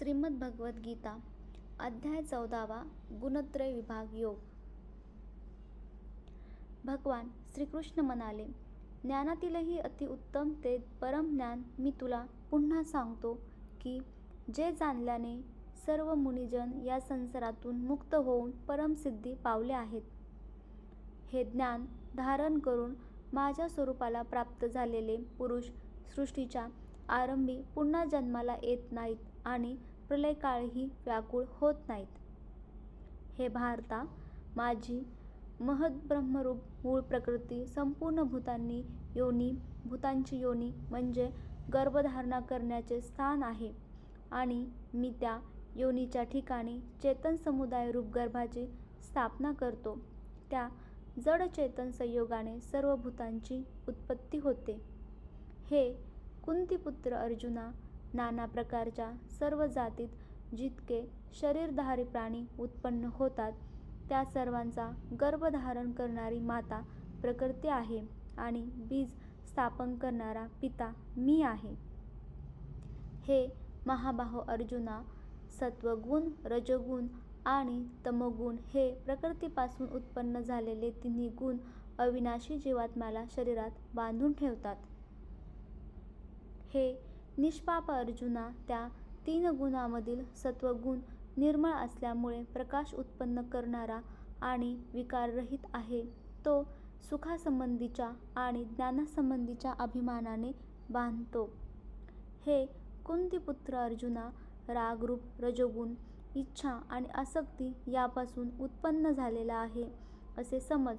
श्रीमद भगवद्गीता अध्याय चौदावा गुणत्रय विभाग योग. भगवान श्रीकृष्ण म्हणाले ज्ञानातीलही अतिउत्तम ते परमज्ञान मी तुला पुन्हा सांगतो की जे जाणल्याने सर्व मुनिजन या संसारातून मुक्त होऊन परमसिद्धी पावले आहेत. हे ज्ञान धारण करून माझ्या स्वरूपाला प्राप्त झालेले पुरुष सृष्टीच्या आरंभी पुन्हा जन्माला येत नाहीत आणि प्रलयकाळही व्याकुळ होत नाहीत. हे भारता माझी महद्ब्रह्मरूप मूळ प्रकृती संपूर्ण भूतांनी योनी भूतांची योनी म्हणजे गर्भधारणा करण्याचे स्थान आहे. आणि मी त्या योनीच्या ठिकाणी चेतन समुदाय रूप गर्भाची स्थापना करतो. त्या जड चेतन संयोगाने सर्व भूतांची उत्पत्ती होते. हे कुंतीपुत्र अर्जुना नाना प्रकारच्या सर्व जातीत जितके शरीरधारी प्राणी उत्पन्न होतात त्या सर्वांचा गर्भधारण करणारी माता प्रकृती आहे आणि बीज स्थापन करणारा पिता मी आहे. हे महाबाहो अर्जुना सत्वगुण रजगुण आणि तमगुण हे प्रकृतीपासून उत्पन्न झालेले तिन्ही गुण अविनाशी जीवात्म्याला शरीरात बांधून ठेवतात. हे निष्पाप अर्जुना त्या तीन गुणांमधील सत्वगुण निर्मळ असल्यामुळे प्रकाश उत्पन्न करणारा आणि विकाररहित आहे. तो सुखासंबंधीच्या आणि ज्ञानासंबंधीच्या अभिमानाने बांधतो. हे कुंतीपुत्र अर्जुना रागरूप रजोगुण इच्छा आणि आसक्ती यापासून उत्पन्न झालेला आहे असे समज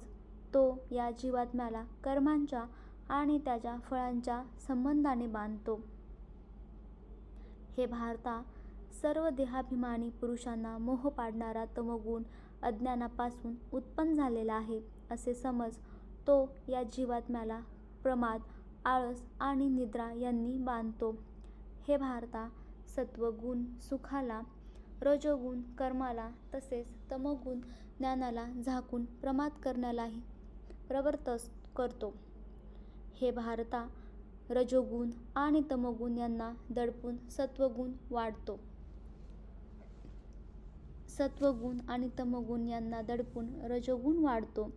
तो या जीवात्म्याला कर्मांच्या आणि त्याच्या फळांच्या संबंधाने बांधतो. हे भारता सर्व देहाभिमानी पुरुषांना मोह पाडणारा तमोगुण अज्ञानापासून उत्पन्न झालेला आहे असे समज तो या जीवात्म्याला प्रमाद आळस आणि निद्रा यांनी बांधतो. हे भारता सत्वगुण सुखाला रजोगुण कर्माला तसेच तमोगुण ज्ञानाला झाकून प्रमाद करण्यालाही प्रवर्त करतो. हे भारता रजोगुण आणि तमोगुण यांना दडपून सत्वगुण वाढतो. सत्वगुण आणि तमोगुण यांना दडपून रजोगुण वाढतो.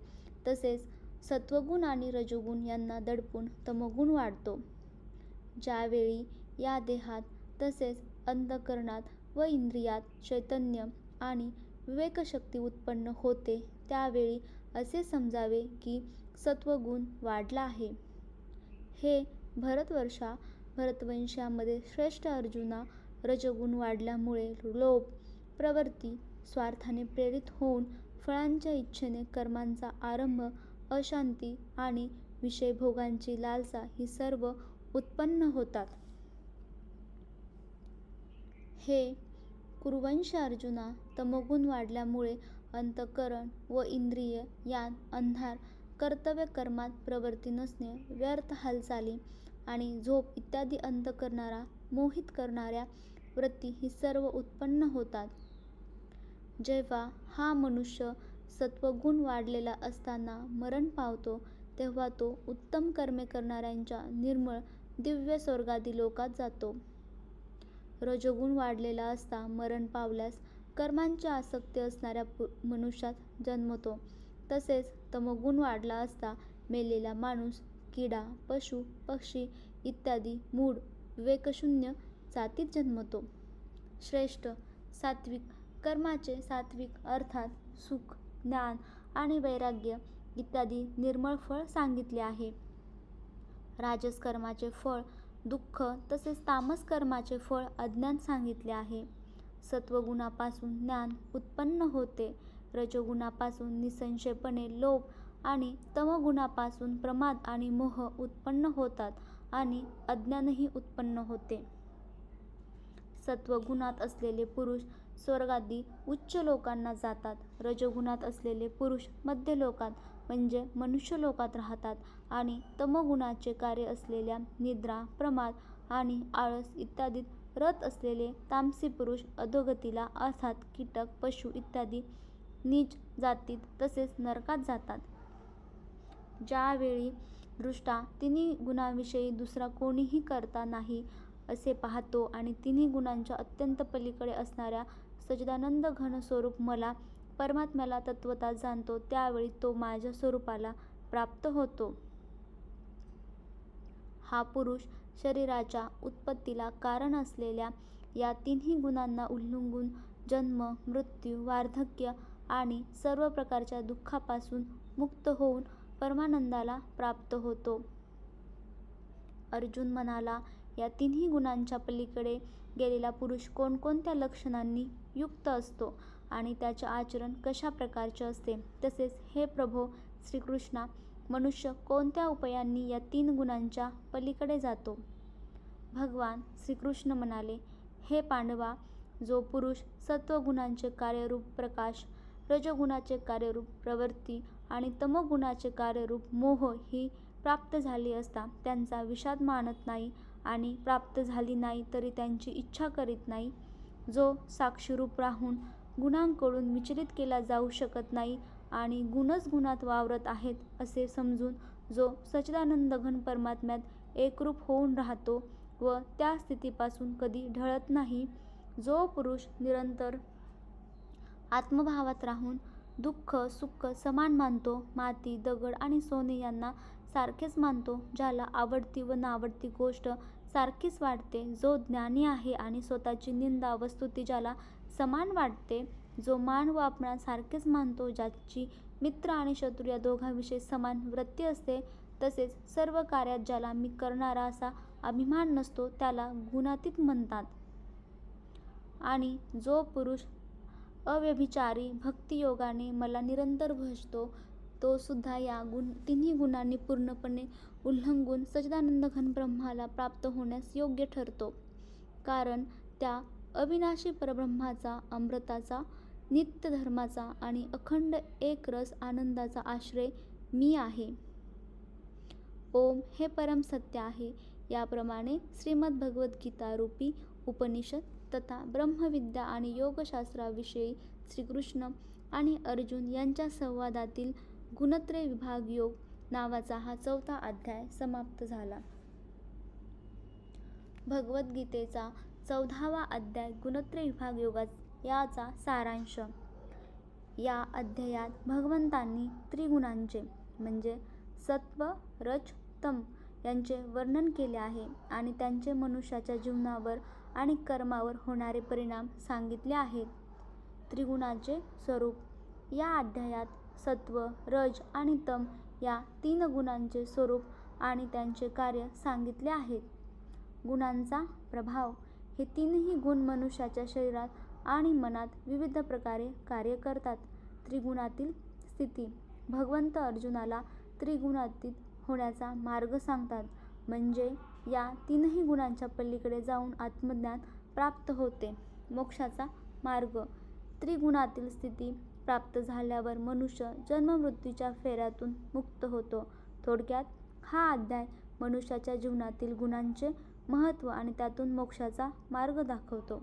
तसेच सत्वगुण आणि रजोगुण यांना दडपून तमोगुण वाढतो. ज्यावेळी या देहात तसेच अंधकरणात व इंद्रियात चैतन्य आणि विवेकशक्ती उत्पन्न होते त्यावेळी असे समजावे की सत्वगुण वाढला आहे. हे भरतवर्षा भरतवंशामध्ये श्रेष्ठ अर्जुना रजगुण वाढल्यामुळे लोभ प्रवृत्ती स्वार्थाने प्रेरित होऊन फळांच्या इच्छेने कर्मांचा आरंभ अशांती आणि विषयभोगांची लालसा ही सर्व उत्पन्न होतात. हे कुरुवंश अर्जुना तमोगुण वाढल्यामुळे अंतकरण व इंद्रिय यात अंधार कर्तव्य कर्मात प्रवृत्ती नसणे व्यर्थ हालचाली आणि झोप इत्यादी अंत करणारा मोहित करणाऱ्या वृत्ती ही सर्व उत्पन्न होतात. जेव्हा हा मनुष्य सत्वगुण वाढलेला असताना मरण पावतो तेव्हा तो उत्तम कर्मे करणाऱ्यांच्या निर्मळ दिव्य स्वर्गादी लोकात जातो. रजोगुण वाढलेला असता मरण पावल्यास कर्मांची आसक्ती असणाऱ्या मनुष्यात जन्मतो. तसेच तमोगुण वाढला असता मेलेला माणूस किडा पशु पक्षी इत्यादी मूढ विवेकशून्य जातीत जन्मतो. श्रेष्ठ सात्विक कर्माचे सात्विक अर्थात सुख ज्ञान आणि वैराग्य इत्यादी निर्मळ फळ सांगितले आहे. राजस कर्माचे फळ दुःख तसेच तामस कर्माचे फळ अज्ञान सांगितले आहे. सत्वगुणापासून ज्ञान उत्पन्न होते. रजोगुणापासून निसंशयपणे लोभ आणि तमगुणापासून प्रमाद आणि मोह उत्पन्न होतात आणि अज्ञानही उत्पन्न होते. सत्वगुणात असलेले पुरुष स्वर्गादी उच्च लोकांना जातात. रजगुणात असलेले पुरुष मध्य लोकात म्हणजे मनुष्य लोकात राहतात आणि तमगुणाचे कार्य असलेल्या निद्रा प्रमाद आणि आळस इत्यादीत रत असलेले तामसी पुरुष अधोगतीला अर्थात कीटक पशु इत्यादी नीच जातीत तसेच नरकात जातात. ज्यावेळी दृष्टा तिन्ही गुणांविषयी दुसरा कोणीही करता नाही असे पाहतो आणि तिन्ही गुणांच्या अत्यंत पलीकडे असणाऱ्या सच्चिदानंद घन स्वरूप मला परमात्म्याला तत्वता जाणतो त्यावेळी तो माझ्या स्वरूपाला प्राप्त होतो. हा पुरुष शरीराच्या उत्पत्तीला कारण असलेल्या या तिन्ही गुणांना उल्लंघून जन्म, मृत्यू, वार्धक्य आणि सर्व प्रकारच्या दुःखापासून मुक्त होऊन परमानंदाला प्राप्त होतो. अर्जुन म्हणाला या तिन्ही गुणांच्या पलीकडे गेलेला पुरुष कोणकोणत्या लक्षणांनी युक्त असतो आणि त्याचे आचरण कशा प्रकारचे असते? तसेच हे प्रभो श्रीकृष्णा, मनुष्य कोणत्या उपायांनी या तीन गुणांच्या पलीकडे जातो? भगवान श्रीकृष्ण म्हणाले, हे पांडवा, जो पुरुष सत्वगुणांचे कार्यरूप प्रकाश, रजोगुणाचे कार्यरूप प्रवृत्ती आणि तमोगुणाचे कार्यरूप मोह ही प्राप्त झाली असता त्यांचा विषाद मानत नाही आणि प्राप्त झाली नाही तरी त्यांची इच्छा करीत नाही, जो साक्षीरूप राहून गुणांकडून विचलित केला जाऊ शकत नाही आणि गुणच गुणात वावरत आहेत असे समजून जो सच्चिदानंदघन परमात्म्यात एकरूप होऊन राहतो व त्या स्थितीपासून कधी ढळत नाही, जो पुरुष निरंतर आत्मभावात राहून दुःख सुख समान मानतो, माती, दगड आणि सोने यांना सारखेच मानतो, ज्याला आवडती व नावडती गोष्ट सारखीच वाटते, जो ज्ञानी आहे आणि स्वतःची निंदा व स्तुती ज्याला समान वाटते, जो मान व अपमान सारखेच मानतो, ज्याची मित्र आणि शत्रू या दोघांविषयी समान वृत्ती असते, तसेच सर्व कार्यात ज्याला मी करणारा असा अभिमान नसतो त्याला गुणातीत म्हणतात. आणि जो पुरुष अव्यभिचारी भक्तियोगाने मला निरंतर भजतो, तो सुद्धा या तिन्ही गुणांनी पूर्णपणे उल्लंघून सच्चिदानंदघन ब्रह्माला प्राप्त होण्यास योग्य ठरतो. कारण त्या अविनाशी परब्रह्माचा, अमृताचा, नित्यधर्माचा आणि अखंड एकरस आनंदाचा आश्रय मी आहे. ओम हे परम सत्य आहे. याप्रमाणे श्रीमद्भगवद्गीतारूपी उपनिषद तथा ब्रह्मविद्या आणि योगशास्त्राविषयी श्रीकृष्ण आणि अर्जुन यांच्या संवादातील गुणत्रय विभाग योग नावाचा हा चौथा अध्याय समाप्त झाला. भगवद्गीतेचा चौदावा अध्याय गुणत्रय विभाग योगा याचा सारांश. या अध्यायात भगवंतांनी त्रिगुणांचे म्हणजे सत्व, रज, तम यांचे वर्णन केले आहे आणि त्यांचे मनुष्याच्या जीवनावर आणि कर्मावर होणारे परिणाम सांगितले आहेत. त्रिगुणांचे स्वरूप या अध्यायात सत्व, रज आणि तम या तीन गुणांचे स्वरूप आणि त्यांचे कार्य सांगितले आहेत. गुणांचा प्रभाव हे तीनही गुण मनुष्याच्या शरीरात आणि मनात विविध प्रकारे कार्य करतात. त्रिगुणातील स्थिती भगवंत अर्जुनाला त्रिगुणातीत होण्याचा मार्ग सांगतात, म्हणजे या तीनही गुणांच्या पलीकडे जाऊन आत्मज्ञान प्राप्त होते. मोक्षाचा मार्ग त्रिगुणातील स्थिती प्राप्त झाल्यावर मनुष्य जन्ममृत्यूच्या फेऱ्यातून मुक्त होतो. थोडक्यात हा अध्याय मनुष्याच्या जीवनातील गुणांचे महत्त्व आणि त्यातून मोक्षाचा मार्ग दाखवतो.